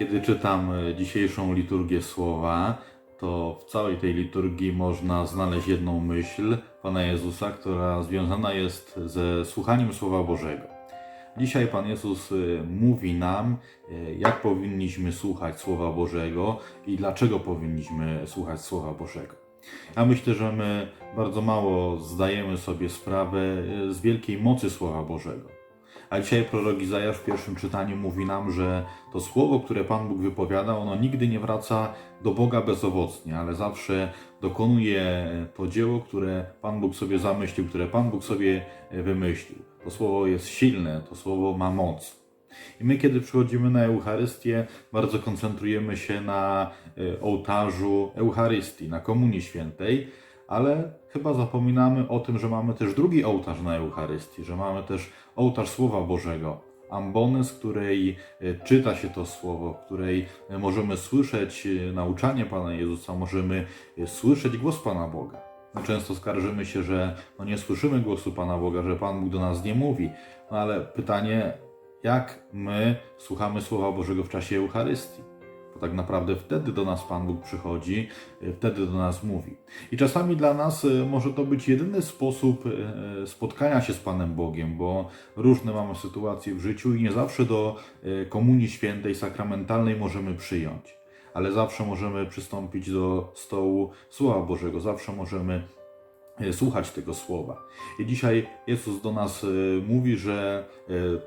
Kiedy czytam e, dzisiejszą liturgię słowa, to w całej tej liturgii można znaleźć jedną myśl Pana Jezusa, która związana jest ze słuchaniem Słowa Bożego. Dzisiaj Pan Jezus e, mówi nam, e, jak powinniśmy słuchać Słowa Bożego i dlaczego powinniśmy słuchać Słowa Bożego. Ja myślę, że my bardzo mało zdajemy sobie sprawę z wielkiej mocy Słowa Bożego. A dzisiaj prorok Izajasz w pierwszym czytaniu mówi nam, że to słowo, które Pan Bóg wypowiada, ono nigdy nie wraca do Boga bezowocnie, ale zawsze dokonuje to dzieło, które Pan Bóg sobie zamyślił, które Pan Bóg sobie wymyślił. To słowo jest silne, to słowo ma moc. I my, kiedy przychodzimy na Eucharystię, bardzo koncentrujemy się na e, ołtarzu Eucharystii, na Komunii Świętej, ale chyba zapominamy o tym, że mamy też drugi ołtarz na Eucharystii, że mamy też ołtarz Słowa Bożego, ambonę, z której e, czyta się to słowo, w której e, możemy słyszeć e, nauczanie Pana Jezusa, możemy słyszeć głos Pana Boga. My często skarżymy się, że no nie słyszymy głosu Pana Boga, że Pan Bóg do nas nie mówi. No ale pytanie, jak my słuchamy Słowa Bożego w czasie Eucharystii? Tak naprawdę wtedy do nas Pan Bóg przychodzi, e, wtedy do nas mówi. I czasami dla nas e, może to być jedyny sposób e, spotkania się z Panem Bogiem, bo różne mamy sytuacje w życiu i nie zawsze do Komunii Świętej, sakramentalnej możemy przyjąć. Ale zawsze możemy przystąpić do stołu Słowa Bożego, zawsze możemy słuchać tego słowa. I dzisiaj Jezus do nas mówi, że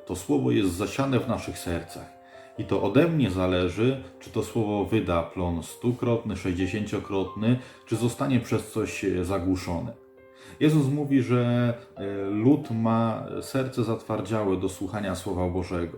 to słowo jest zasiane w naszych sercach. I to ode mnie zależy, czy to słowo wyda plon stukrotny, sześćdziesięciokrotny, czy zostanie przez coś e, zagłuszone. Jezus mówi, że e, lud ma serce zatwardziałe do słuchania Słowa Bożego,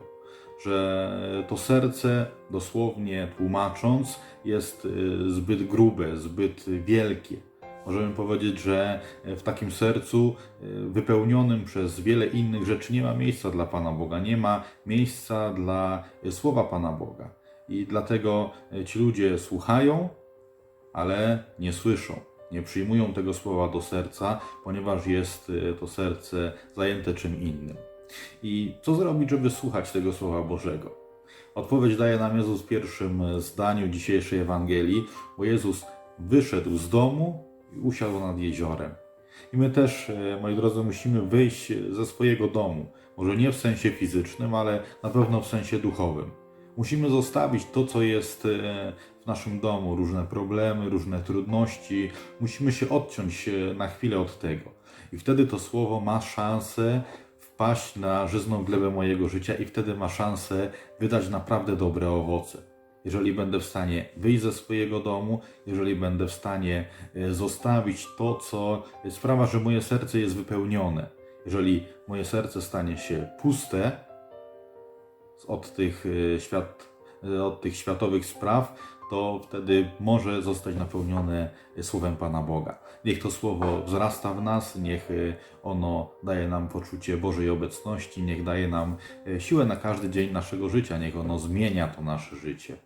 że to serce, dosłownie tłumacząc, jest e, zbyt grube, zbyt wielkie. Możemy powiedzieć, że w takim sercu e, wypełnionym przez wiele innych rzeczy nie ma miejsca dla Pana Boga, nie ma miejsca dla e, słowa Pana Boga. I dlatego e, ci ludzie słuchają, ale nie słyszą, nie przyjmują tego słowa do serca, ponieważ jest e, to serce zajęte czym innym. I co zrobić, żeby słuchać tego słowa Bożego? Odpowiedź daje nam Jezus w pierwszym zdaniu dzisiejszej Ewangelii, bo Jezus wyszedł z domu usiadł nad jeziorem. I my też, e, moi drodzy, musimy wyjść ze swojego domu. Może nie w sensie fizycznym, ale na pewno w sensie duchowym. Musimy zostawić to, co jest e, w naszym domu, różne problemy, różne trudności. Musimy się odciąć e, na chwilę od tego. I wtedy to słowo ma szansę wpaść na żyzną glebę mojego życia i wtedy ma szansę wydać naprawdę dobre owoce jeżeli będę w stanie wyjść ze swojego domu, jeżeli będę w stanie e, zostawić to, co sprawia, że moje serce jest wypełnione. Jeżeli moje serce stanie się puste od tych, e, świat, e, od tych światowych spraw, to wtedy może zostać napełnione słowem Pana Boga. Niech to słowo wzrasta w nas, niech ono daje nam poczucie Bożej obecności, niech daje nam siłę na każdy dzień naszego życia, niech ono zmienia to nasze życie.